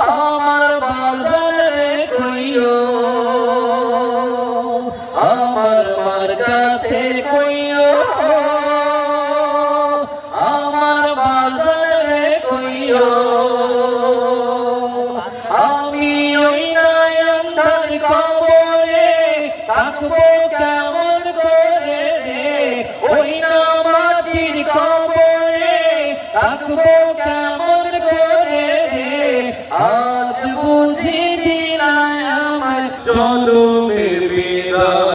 আমার বাজান রে কইও আমার মার কাছে কইও। আমার বাজান রে কইও আমি ওই নয়নদার কবরে থাকব কেমন করে রে? ওই না কবরে থাকব কেমন Santo.